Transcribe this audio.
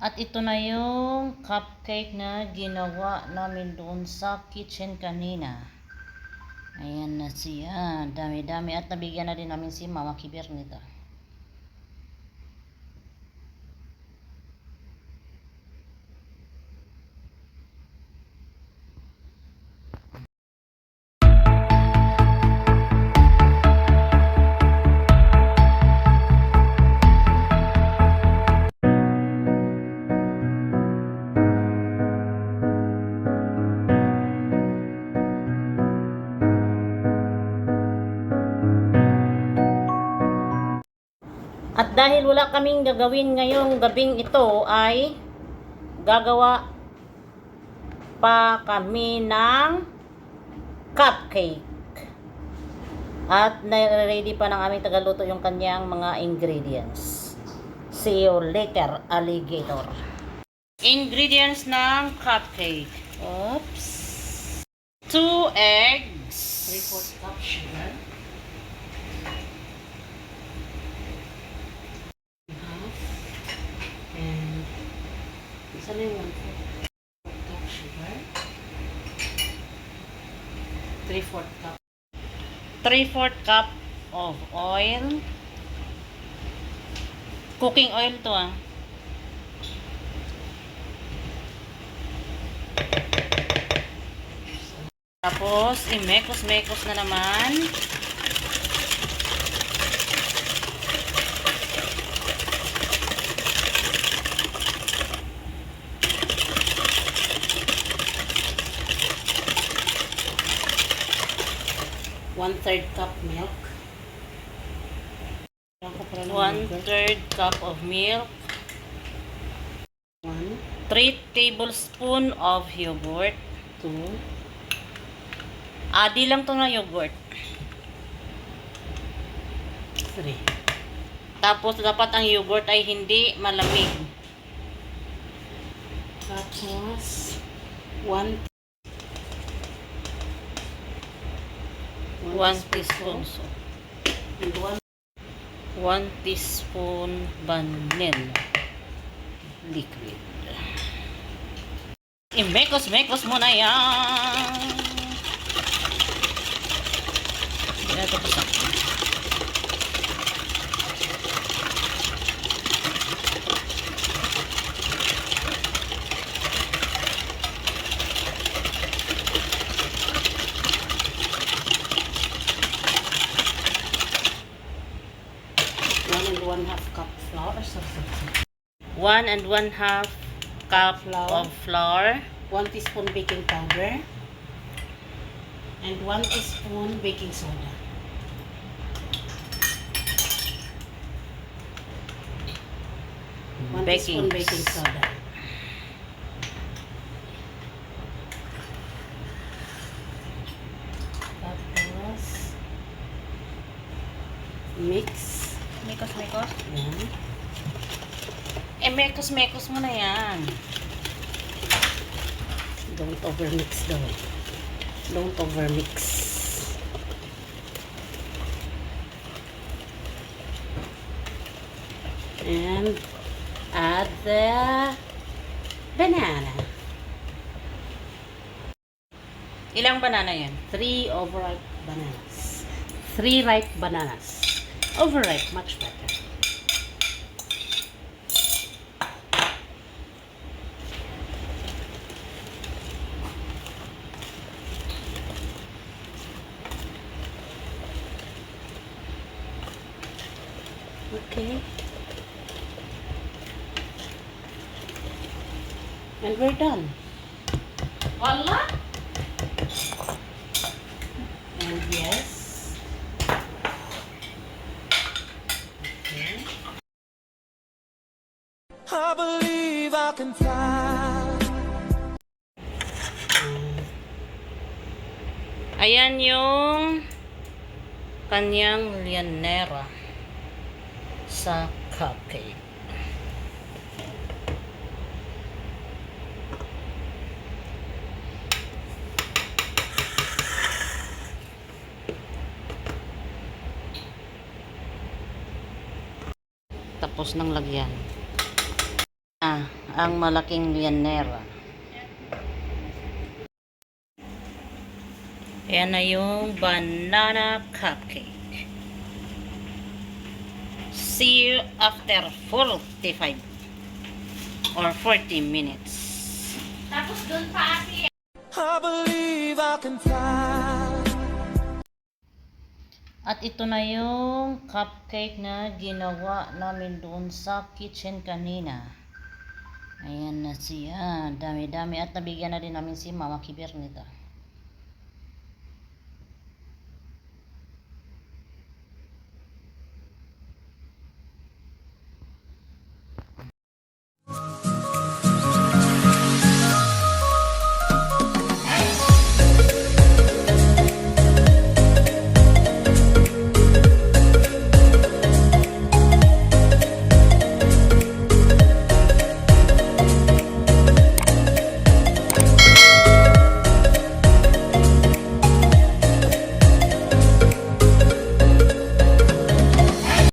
At ito na yung cupcake na ginawa namin doon sa kitchen kanina. Ayan na siya. Dami-dami. At nabigyan na din namin si Mama Kibir nito. Dahil wala kaming gagawin ngayong gabing ito ay gagawa pa kami ng cupcake. At na-ready pa ng aming tagaluto yung kanyang mga ingredients. See you later, alligator. Ingredients ng cupcake. Oops. Two eggs. 3-4 cup sugar. Half. And isa na yung 1 cup sugar. 3-4 cup. 3-4 cup of oil. Cooking oil to ah. Tapos, imekos-mekos na naman. One third cup milk. Ayan ko pala ng One yogurt. third cup of milk. One, 3 tablespoon of yogurt. two, Adi lang to na yogurt. three. Tapos, dapat ang yogurt ay hindi malamig. Tapos, one, One teaspoon. salt So, And one 1 teaspoon vanilla liquid. Imekos-mekos mo na yan. Hindi na one and one half cup flour or something. 1 and 1 half cup Flour. of flour. One teaspoon baking powder. And one teaspoon baking soda. One Baking. teaspoon baking soda. Tapos, mix. Mekos-mekos? Yan. Eh, mekos-mekos mo na yan. Don't overmix daw. Don't overmix. And add the banana. Ilang banana yan? Three overripe bananas. Three ripe bananas. Overripe, much better. Okay. And we're done. Wala? And yes. I believe I can fly. Ayan yung kanyang lianera sa cupcake. Tapos ng lagyan. Ah, ang malaking lianera. Yan na yung banana cupcake. See you after 45 or 40 minutes. Tapos dun pa ate. I believe I can fly. At ito na yung cupcake na ginawa namin doon sa kitchen kanina. Ayan na siya. Dami-dami. At nabigyan na din namin si Mama Kibir nito.